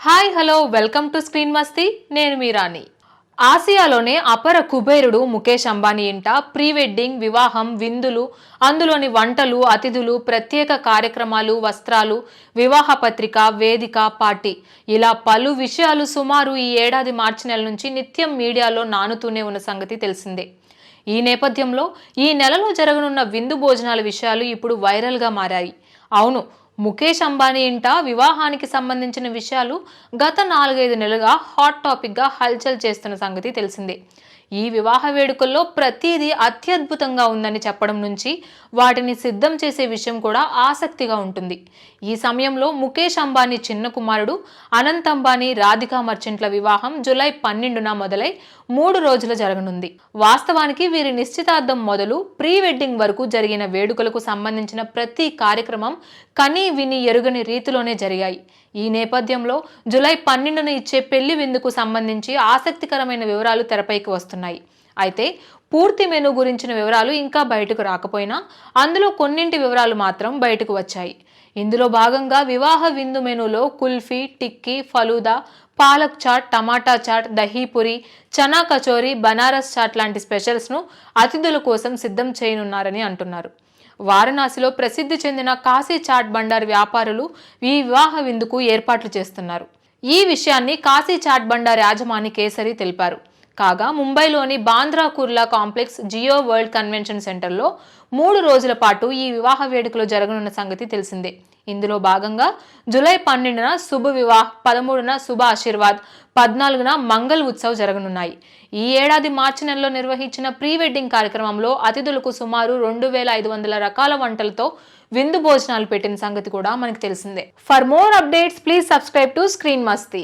Hi hello welcome to screen Masti. నేను మీ రాణి. ఆసియాలోనే అపర కుబేరుడు ముఖేష్ అంబానీ ఇంట ప్రీ వెడ్డింగ్ వివాహం విందులు అందులోని వంటలు అతిథులు ప్రత్యేక కార్యక్రమాలు వస్త్రాలు వివాహ పత్రిక వేదిక పార్టీ. ఇలా పలు విషయాలు సుమారు ఈ ఏడాది మార్చి నెల నుంచి నిత్యం మీడియాలో నానుతూనే ఉన్న సంగతి తెలిసిందే. ఈ నేపథ్యంలో ఈ నెలలో జరగనున్న విందు భోజనాల విషయాలు ఇప్పుడు వైరల్గా మారాయి. అవును ముఖేష్ అంబానీ ఇంట వివాహానికి సంబంధించిన విషయాలు గత నాలుగైదు నెలలుగా హాట్ టాపిక్గా హల్చల్ చేస్తున్న సంగతి తెలిసిందే. ఈ వివాహ వేడుకల్లో ప్రతిదీ అత్యద్భుతంగా ఉందని చెప్పడం నుంచి వాటిని సిద్ధం చేసే విషయం కూడా ఆసక్తిగా ఉంటుంది. ఈ సమయంలో ముఖేష్ అంబానీ చిన్న కుమారుడు అనంత్ అంబానీ రాధికా మర్చెంట్ల వివాహం జులై పన్నెండున మొదలై మూడు రోజులు జరగనుంది. వాస్తవానికి వీరి నిశ్చితార్థం మొదలు ప్రీ వెడ్డింగ్ వరకు జరిగిన వేడుకలకు సంబంధించిన ప్రతి కార్యక్రమం కనీ విని ఎరుగని రీతిలోనే జరిగాయి. ఈ నేపథ్యంలో జూలై పన్నెండున ఇచ్చే పెళ్ళి విందుకు సంబంధించి ఆసక్తికరమైన వివరాలు తెరపైకి వస్తున్నాయి. అయితే పూర్తి మెను గురించిన వివరాలు ఇంకా బయటకు రాకపోయినా అందులో కొన్నింటి వివరాలు మాత్రం బయటకు వచ్చాయి. ఇందులో భాగంగా వివాహ విందు మెనూలో కుల్ఫీ టిక్కీ ఫలూదా పాలక్ చాట్ టమాటా చాట్ దహీపురి చనా కచోరీ బనారస్ చాట్ లాంటి స్పెషల్స్ను అతిథుల కోసం సిద్ధం చేయనున్నారని అంటున్నారు. వారణాసిలో ప్రసిద్ధి చెందిన కాశీ చాట్ బండార్ వ్యాపారులు ఈ వివాహ విందుకు ఏర్పాట్లు చేస్తున్నారు. ఈ విషయాన్ని కాశీ చాట్ బండార్ యాజమాని కేసరి తెలిపారు. కాగా ముంబైలోని Bandra Kurla complex Jio world convention సెంటర్లో మూడు రోజుల పాటు ఈ వివాహ వేడుకలు జరగనున్న సంగతి తెలిసిందే. ఇందులో భాగంగా జులై పన్నెండున శుభ వివాహ్ పదమూడున శుభ ఆశీర్వాద్ పద్నాలుగున మంగళ్ ఉత్సవ్ జరగనున్నాయి. ఈ ఏడాది మార్చి నెలలో నిర్వహించిన ప్రీ వెడ్డింగ్ కార్యక్రమంలో అతిథులకు సుమారు రెండు వేల ఐదు వందల రకాల వంటలతో విందు భోజనాలు పెట్టిన సంగతి కూడా మనకు తెలిసిందే. For more updates please subscribe to screen Masti.